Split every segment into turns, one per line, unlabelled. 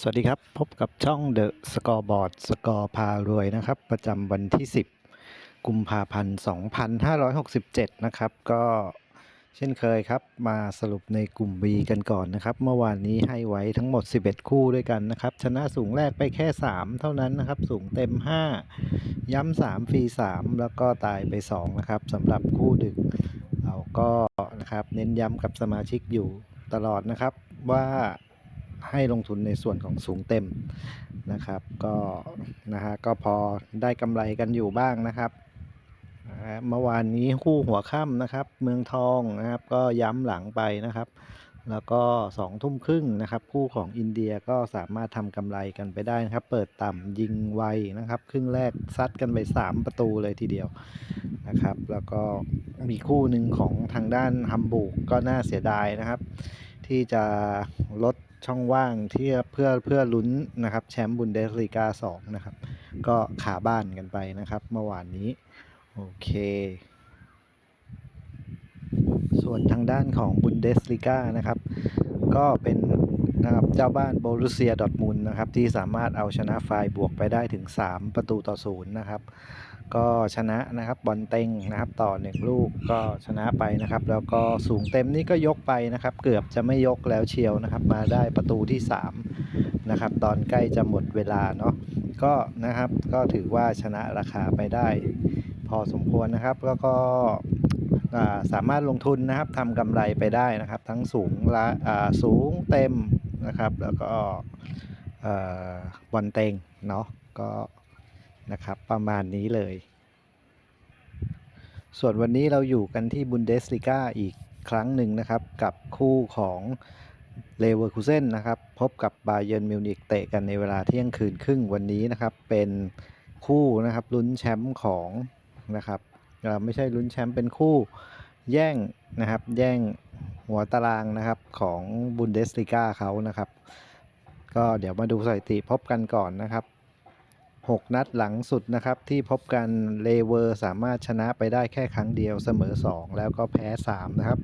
สวัสดีครับ พบกับช่อง The Scoreboard สกอร์พารวยนะครับ ประจำวันที่ 10 กุมภาพันธ์ 2567 นะครับ ก็เช่นเคยครับ มาสรุปในกลุ่ม B กันก่อนนะครับ เมื่อวานนี้ให้ไว้ทั้งหมด 11 คู่ด้วยกันนะครับ ชนะสูงแรกไปแค่ 3 เท่านั้นนะครับ สูงเต็ม 5 ย้ำ 3 ฟรี 3 แล้วก็ตายไป 2 นะครับสำหรับคู่ดึก เราก็นะครับเน้นย้ำกับสมาชิกอยู่ตลอดนะครับว่า ให้ลงทุนในส่วนของสูงเต็มนะครับ ก็นะฮะก็พอได้กำไรกันอยู่บ้างนะครับเมื่อวานนี้คู่หัวค่ำนะครับ เมืองทองนะครับ ก็ย้ำหลังไปนะครับ แล้วก็สองทุ่มครึ่งนะครับ คู่ของอินเดียก็สามารถทำกำไรกันไปได้นะครับ เปิดต่ำยิงไวนะครับ ครึ่งแรกซัดกันไป 3 ประตูเลยทีเดียวนะครับ แล้วก็มีคู่หนึ่งของทางด้านฮัมบูร์กก็น่าเสียดายนะครับ ที่จะลด ช่องว่างที่เพื่อเพื่อลุ้นนะครับแชมป์บุนเดสลีกา2นะครับ ก็ขาบ้านกันไปนะครับเมื่อวานนี้ โอเค ส่วนทางด้านของบุนเดสลีกานะครับ ก็เป็นนะครับเจ้าบ้านโบรุเซียดอทมุนนะครับ ที่สามารถเอาชนะไฟบวกไปได้ถึง 3 ประตูต่อศูนย์นะครับ ก็ชนะนะครับบอลเต็งนะครับต่อ 1 ลูกก็ชนะไปนะครับ แล้วก็สูงเต็มนี่ก็ยกไปนะครับ เกือบจะไม่ยกแล้วเชียวนะครับ มาได้ประตูที่ 3 นะครับ ตอนใกล้จะหมดเวลาเนาะก็นะครับก็ถือว่าชนะราคาไปได้ พอสมควรนะครับแล้วก็สามารถลงทุนนะครับทำกำไรไปได้นะครับ ทั้งสูงละสูงเต็มนะครับ แล้วก็บอลเต็งเนาะก็ นะครับ ประมาณนี้เลย ส่วนวันนี้เราอยู่กันที่บุนเดสลิก้าอีกครั้งหนึ่งนะครับ กับคู่ของเลเวอร์คูเซนนะครับ พบกับบาเยิร์นมิวนิกเตะกันในเวลาเที่ยงคืนครึ่งวันนี้นะครับ เป็นคู่นะครับลุ้นแชมป์ของนะครับเอ่อไม่ใช่ลุ้นแชมป์เป็นคู่แย่งนะครับ แย่งหัวตารางนะครับของบุนเดสลิก้าเขานะครับ ก็เดี๋ยวมาดูสถิติพบกันก่อนนะครับ 6 นัดหลังสุดนะครับ ที่พบกันเลเวอร์สามารถชนะไปได้แค่ครั้งเดียวเสมอ 2 แล้วก็แพ้ 3 นะครับ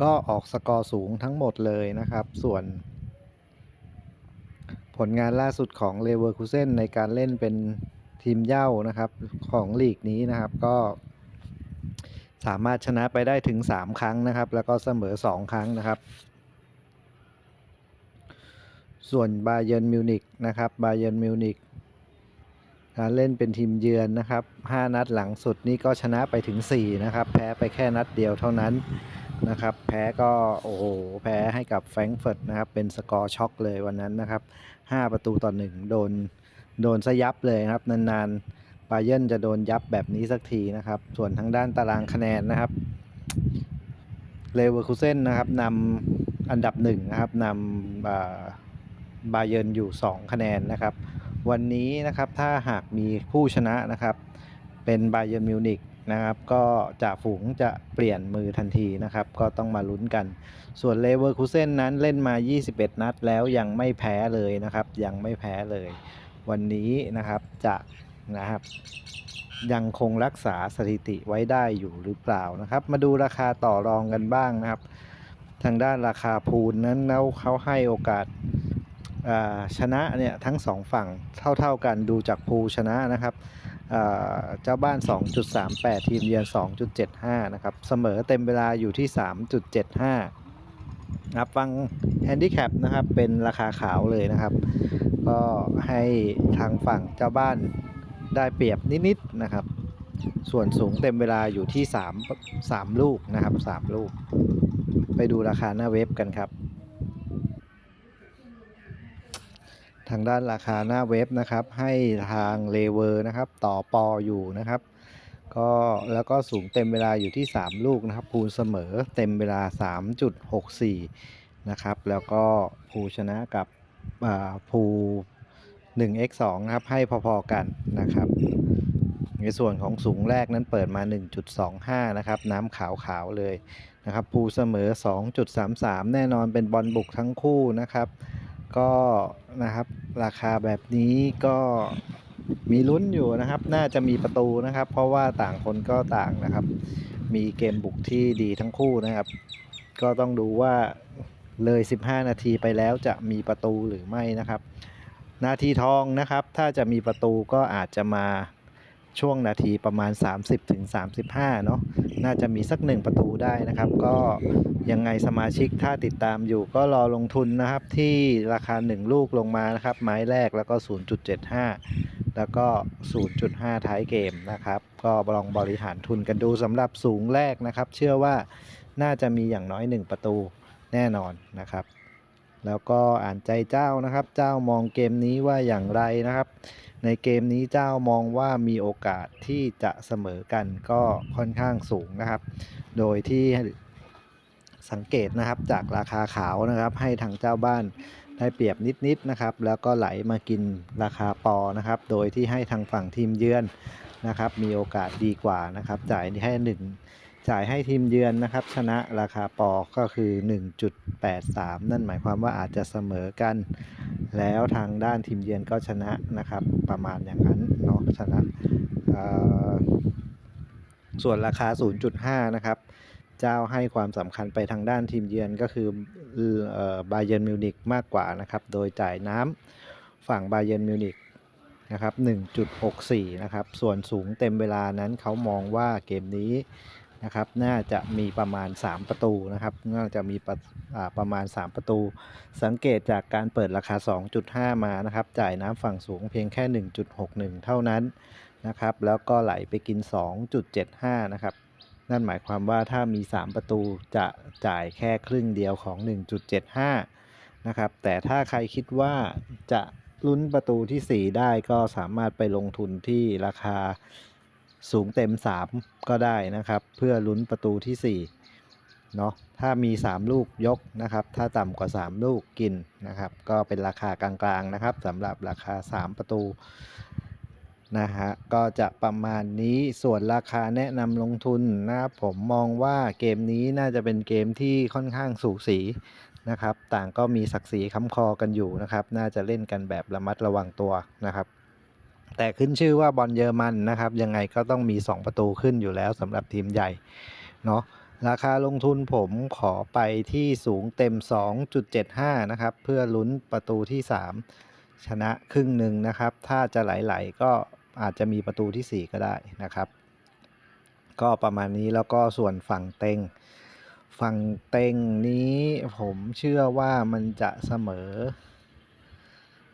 ก็ออกสกอร์สูงทั้งหมดเลยนะครับ ส่วน ผลงานล่าสุดของเลเวอร์คูเซนในการเล่นเป็นทีมเย้านะครับของลีกนี้นะครับก็สามารถชนะไปได้ถึง 3 ครั้งนะครับ แล้วก็เสมอ 2 ครั้งนะครับ ส่วนบาเยิร์นมิวนิกนะครับบาเยิร์นมิวนิกการเล่นเป็นทีมเยือนนะครับ 5 นัดหลังสุดนี่ก็ชนะไปถึง 4 นะครับ แพ้ไปแค่นัดเดียวเท่านั้นนะครับ แพ้ก็โอ้โหแพ้ให้กับแฟรงก์เฟิร์ตนะครับ เป็นสกอร์ช็อกเลยวันนั้นนะครับ 5 ประตูต่อ 1 โดนโดนซะยับเลยครับ นานๆบาเยิร์นจะโดนยับแบบนี้สักทีนะครับ ส่วนทางด้านตารางคะแนนนะครับเลเวอร์คูเซนนะครับนำอันดับหนึ่งนะครับนำอ่า บาเยิร์นอยู่ 2 คะแนนนะครับ วันนี้นะครับถ้าหากมีผู้ชนะนะครับ เป็นบาเยิร์นมิวนิกนะครับ ก็จะฝูงจะเปลี่ยนมือทันทีนะครับ ก็ต้องมาลุ้นกัน ส่วนเลเวอร์คูเซนนั้นเล่นมา 21 นัดแล้วยังไม่แพ้เลยนะครับ ยังไม่แพ้เลย วันนี้นะครับจะนะครับยังคงรักษาสถิติไว้ได้อยู่หรือเปล่านะครับ มาดูราคาต่อรองกันบ้างนะครับ ทางด้านราคาพูลนั้นแล้วเขาให้โอกาส ชนะเนี่ยทั้งสองฝั่งเท่าๆกันดูจากพูชนะนะครับเจ้าบ้าน 2.38 ทีมเยือน 2.75 นะครับ เสมอเต็มเวลาอยู่ที่ 3.75นะครับฟังแฮนดิแคปนะครับ เป็นราคาขาวเลยนะครับ ก็ให้ทางฝั่งเจ้าบ้านได้เปรียบนิดๆนะครับ ส่วนสูงเต็มเวลาอยู่ที่ 3 3 ลูกนะครับ 3 ลูก ไปดูราคาหน้าเว็บกันครับ ทางด้านราคาหน้าเว็บนะครับ ให้ทางเลเวอร์นะครับ ต่อปออยู่นะครับ ก็แล้วก็สูงเต็มเวลาอยู่ที่ 3 ลูกนะครับภูเสมอเต็มเวลา 3.64 นะครับ แล้วก็ภูชนะกับอ่าภู 1x2 นะครับ ให้พอๆกันนะครับ ในส่วนของสูงแรกนั้นเปิดมา 1.25 นะครับ น้ำขาวๆเลยนะครับภูเสมอ 2.33 แน่นอนเป็นบอลบุกทั้งคู่นะครับ ก็นะครับราคาแบบนี้ก็มีลุ้นอยู่นะครับ น่าจะมีประตูนะครับ เพราะว่าต่างคนก็ต่างนะครับ มีเกมบุกที่ดีทั้งคู่นะครับ ก็ต้องดูว่าเลย 15 นาทีไปแล้วจะมีประตูหรือไม่นะครับ นาทีทองนะครับ ถ้าจะมีประตูก็อาจจะมา ช่วงนาทีประมาณ 30ถึง35เนาะน่าจะมีสักหนึ่งประตูได้นะครับ ก็ยังไงสมาชิกถ้าติดตามอยู่ก็รอลงทุนนะครับ ที่ราคา 1 ลูกลงมานะครับ ไม้แรกแล้วก็ 0.75 แล้วก็ 0.5 ท้ายเกมนะครับ ก็ลองบริหารทุนกันดูสำหรับสูงแรกนะครับ เชื่อว่าน่าจะมีอย่างน้อย 1 ประตูแน่นอนนะครับ แล้วก็อ่านใจเจ้านะครับ เจ้ามองเกมนี้ว่าอย่างไรนะครับ ในเกมนี้เจ้ามองว่ามีโอกาสที่จะเสมอกันก็ค่อนข้างสูงนะครับ โดยที่สังเกตนะครับจากราคาขาวนะครับ ให้ทางเจ้าบ้านได้เปรียบนิดๆนะครับ แล้วก็ไหลมากินราคาปอนะครับ โดยที่ให้ทางฝั่งทีมเยือนนะครับ มีโอกาสดีกว่านะครับ จ่ายให้หนึ่ง จ่ายให้ทีมเยือนนะครับ ชนะราคาปอก็คือ 1.83 นั่นหมายความว่าอาจจะเสมอกัน แล้วทางด้านทีมเยือนก็ชนะนะครับ ประมาณอย่างนั้นเนาะชนะส่วนราคา 0.5 นะครับ เจ้าให้ความสำคัญไปทางด้านทีมเยือนก็คือบาเย r n m มิวนิกมากกว่านะครับ โดยจ่ายน้ำฝั่งบาเย r n m มิวนิกนะครับ 1.64 นะครับ ส่วนสูงเต็มเวลานั้นเขามองว่าเกมนี้ นะครับ น่าจะมีประมาณ 3 ประตูนะครับ น่าจะมีประอ่าประมาณ 3 ประตู สังเกตจากการเปิดราคา 2.5 มานะครับ จ่ายน้ำฝั่งสูงเพียงแค่ 1.61 เท่านั้นนะครับ แล้วก็ไหลไปกิน 2.75 นะครับ นั่นหมายความว่าถ้ามี 3 ประตูจะจ่ายแค่ครึ่งเดียวของ 1.75 นะครับ แต่ถ้าใครคิดว่าจะลุ้นประตูทีสี่4 ได้ก็สามารถไปลงทุนที่ราคา สูงเต็ม 3 ก็ได้นะครับ เพื่อลุ้นประตูที่4เนาะถ้ามี 3 ลูกยกนะครับ ถ้าต่ำกว่า 3 ลูกกินนะครับ ก็เป็นราคากลางๆนะครับสำหรับราคา 3 ประตูนะฮะก็จะประมาณนี้ส่วนราคาแนะนำลงทุนนะครับผมมองว่าเกมนี้น่าจะเป็นเกมที่ค่อนข้างสูสีนะครับ ต่างก็มีศักดิ์ศรีค้ำคอกันอยู่นะครับ น่าจะเล่นกันแบบระมัดระวังตัวนะครับ แต่ขึ้นชื่อว่าบอลเยอรมันนะครับ ยังไงก็ต้องมี 2 ประตูขึ้นอยู่แล้วสำหรับทีมใหญ่เนาะราคาลงทุนผมขอไปที่สูงเต็ม 2.75 นะครับ เพื่อลุ้นประตูที่ 3 ชนะครึ่งหนึ่งนะครับ ถ้าจะไหลๆก็อาจจะมีประตูที่ 4 ก็ได้นะครับ ก็ประมาณนี้แล้วก็ส่วนฝั่งเต็ง ฝั่งเต็งนี้ผมเชื่อว่ามันจะเสมอ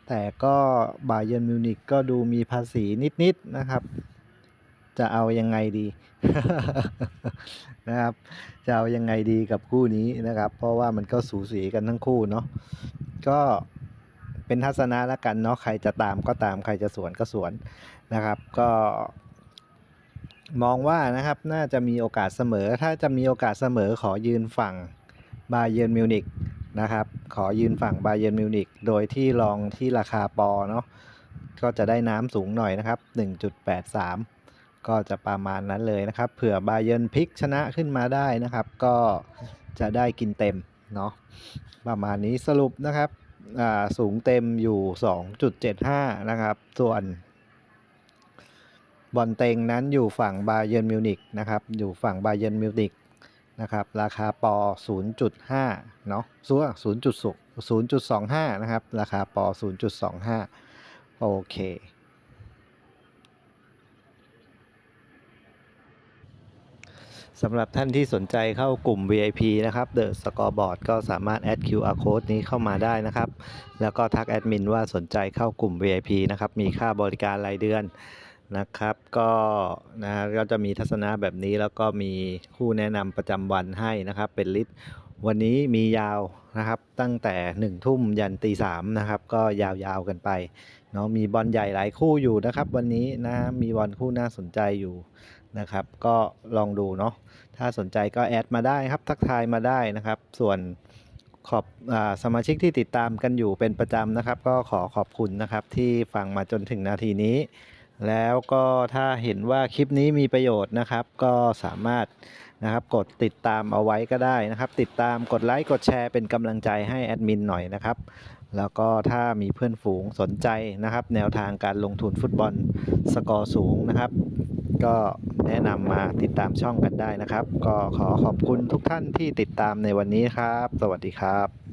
แต่ก็บาเย r n m มิวนิกก็ดูมีภาษีนิดๆนะครับ จะเอายังไงดีนะครับ จะเอายังไงดีกับคู่นี้นะครับ เพราะว่ามันก็สูสีกันทั้งคู่เนาะก็เป็นทัศนะละกันเนาะใครจะตามก็ตามใครจะสวนก็สวนนะครับ ก็ มองว่านะครับน่าจะมีโอกาสเสมอ ถ้าจะมีโอกาสเสมอขอยืนฝั่งบาเย r n m มิวนิก นะครับ ขอยืนฝั่งบาเย r n m มิวนิกโดยที่ลองที่ราคาปอเนาะก็จะได้น้ำสูงหน่อยนะครับ 1.83 ก็จะประมาณนั้นเลยนะครับ เผื่อบาเย r n พลิกชนะขึ้นมาได้นะครับ ก็จะได้กินเต็มเนาะประมาณนี้สรุปนะครับสูงเต็มอยู่ 2.75 นะครับ ส่วนบอลเต็งนั้นอยู่ฝั่งบาเย r n m มิวนิกนะครับ อยู่ฝั่งบาเย r n m มิวนิก นะครับ ราคาปอ 0.5 เนาะส่วน0.0.25 นะครับ ราคาปอ 0.25 โอเค สำหรับท่านที่สนใจเข้ากลุ่ม VIP นะครับ The Scoreboard ก็สามารถแอด QR Code นี้เข้ามาได้นะครับ แล้วก็ทักแอดมินว่าสนใจเข้ากลุ่ม VIP นะครับ มีค่าบริการรายเดือน นะครับ ก็นะก็จะมีทัศนะแบบนี้แล้วก็มีคู่แนะนำประจำวันให้นะครับ เป็นลิสต์วันนี้มียาวนะครับ ตั้งแต่1ทุ่มยันตีสามนะครับ ก็ยาวๆกันไปเนาะมีบอลใหญ่หลายคู่อยู่นะครับ วันนี้นะมีบอลคู่น่าสนใจอยู่นะครับ ก็ลองดูเนาะถ้าสนใจก็แอดมาได้ครับ ทักทายมาได้นะครับ ส่วนขอบอสมาชิกที่ติดตามกันอยู่เป็นประจำนะครับ ก็ขอขอบคุณนะครับที่ฟังมาจนถึงนาทีนี้ แล้วก็ถ้าเห็นว่าคลิปนี้มีประโยชน์นะครับ ก็สามารถนะครับกดติดตามเอาไว้ก็ได้นะครับ ติดตามกดไลค์กดแชร์เป็นกำลังใจให้แอดมินหน่อยนะครับ แล้วก็ถ้ามีเพื่อนฝูงสนใจนะครับ แนวทางการลงทุนฟุตบอลสกอร์สูงนะครับ ก็แนะนำมาติดตามช่องกันได้นะครับ ก็ขอขอบคุณทุกท่านที่ติดตามในวันนี้ครับ สวัสดีครับ